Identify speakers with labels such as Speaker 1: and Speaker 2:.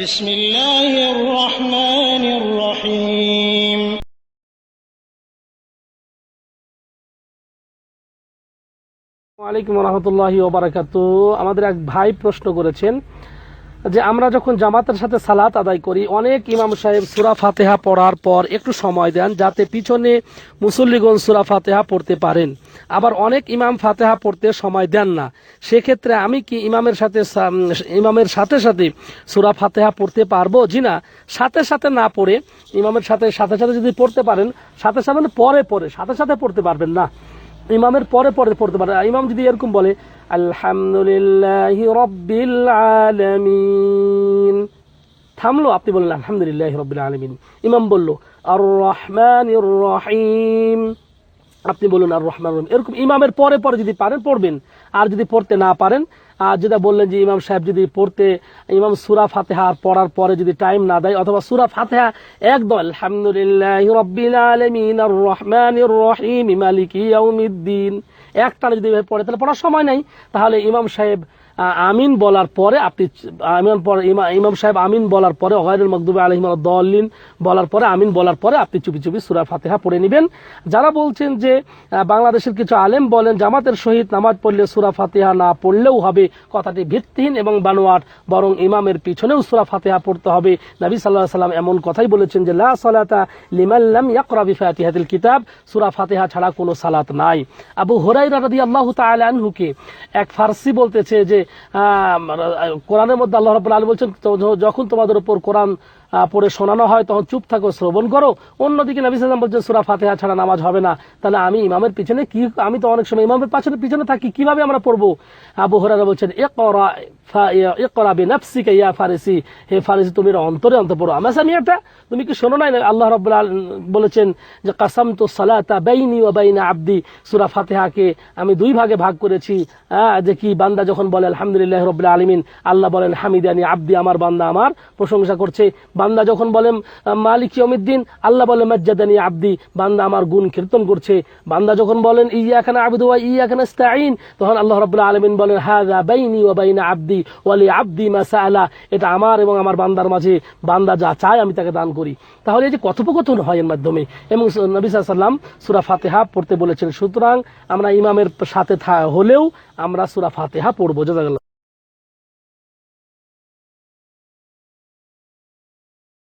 Speaker 1: بسم الله الرحمن الرحيم
Speaker 2: ওয়ালাইকুম রহমতুল্লাহি ওবরাকাত আমাদের এক ভাই প্রশ্ন করেছেন যে আমরা যখন জামাতের সাথে সালাত আদায় করি, অনেক ইমাম সাহেব সুরা ফাতেহা পড়ার পর একটু সময় দেন যাতে পিছনে মুসল্লিগণ সুরা ফাতেহা পড়তে পারেন। আবার অনেক ইমাম ফাতেহা পড়তে সময় দেন না। সেক্ষেত্রে আমি কি ইমামের সাথে ইমামের সাথে সাথে সুরা ফাতেহা পড়তে পারব? জি না। সাথে সাথে না পড়ে ইমামের সাথে সাথে সাথে যদি পড়তে পারেন, সাথে সাথে মানে পরে পরে সাথে সাথে পড়তে পারবেন না। ইমামের পরে পরে পড়তে পারে ইমাম যদি এরকম বলে আলহামদুলিল্লাহ রব্বিল আলমিন। থামলো, আপনি বললেন, আলহামদুলিল্লাহ রব্বিল আলমিন। ইমাম বলল আর রহমান রহিম। আপনি বলুন আর রহমান এরকম ইমামের পরে পরে যদি পারেন, পড়বেন। আর যদি পড়তে না পারেন যেটা বললেন যে ইমাম সাহেব যদি পড়তে, ইমাম সুরা ফাতেহা পড়ার পরে যদি টাইম না দেয়, অথবা সুরা ফাতেহা একদল আলহামদুলিল্লাহ আলমিন রহমান রহিম, মালিক যদি পড়ে, তাহলে পড়ার সময় নাই। তাহলে ইমাম সাহেব আমিন বলার পরে আপনি আমিন পরে ইমা- ইমাম সাহেব আমিন বলার পরে অগায়রুল মকদুবে আলহিম দলিন বলার পরে আমিন বলার পরে আপনি চুপি চুপি সুরা ফাতেহা পড়ে নেবেন। যারা বলছেন যে বাংলাদেশের কিছু আলেম বলেন, জামাতের সহিত নামাজ পড়লে সুরা ফাতেহা না পড়লেও হবে, কথাটি ভিত্তিহীন এবং বানোয়াট, বরং ইমামের পিছনেও সুরা ফাতেহা পড়তে হবে। নবী সাল্লাহ সাল্লাম এমন কথাই বলেছেন যে, লা সালাতা লিমাল্লাম ইয়াকরা বিফাতিহাতিল কিতাব, সুরা ফাতেহা ছাড়া কোনো সালাত নাই। আবু হুরাইরা রাদিয়াল্লাহু তাআলা আনহুকে এক ফার্সি বলতেছে যে কোরআনের মধ্যে আল্লাহ রাবুল আলী বলছেন যখন তোমাদের উপর কোরআন পড়ে শোনানো হয়, তখন চুপ থাকো, শ্রবণ করো। অন্যদিকে নবী সাল্লাম বলছেন, সুরা ফাতেহা ছাড়া নামাজ হবে না। তাহলে আমি ইমামের পিছনে কি, আমি তো অনেক সময় ইমামের পাশে পিছনে থাকি, কীভাবে আমরা পড়ব? আবু হুরায়রা বলছেন আমার আমি দুই ভাগে ভাগ করেছি। যে কি বান্দা যখন বলে, আলহামদুলিল্লাহ রাব্বিল আলামিন আল্লাহ বলেন, হামিদানি আব্দি, আমার বান্দা আমার প্রশংসা করছে। বান্দা যখন বলেন মালিক ইয়মিদ্দিন আল্লাহ বলে, মজ্জাদানি আব্দি বান্দা আমার গুণ কীর্তন করছে। বান্দা যখন বলেন ইয়াকানা আবদু ওয়া ইয়াকানা ইস্তাঈন তখন আল্লাহ রাব্বুল আলামিন বলেন, হাযা বাইনি ওয়া বাইনা আব্দি ওয়ালি আব্দি মা সাআলা এটা আমার এবং আমার বান্দার মাঝে। বান্দা যা চায় আমি তাকে দান করি। তাহলে এই যে কথোপকথন হয় এর মাধ্যমে, এবং নবী সাল্লাম সুরা ফাতেহা পড়তে বলেছেন। সুতরাং আমরা ইমামের সাথে হলেও আমরা সুরা ফাতেহা পড়ব। জাজাকাল্লাহ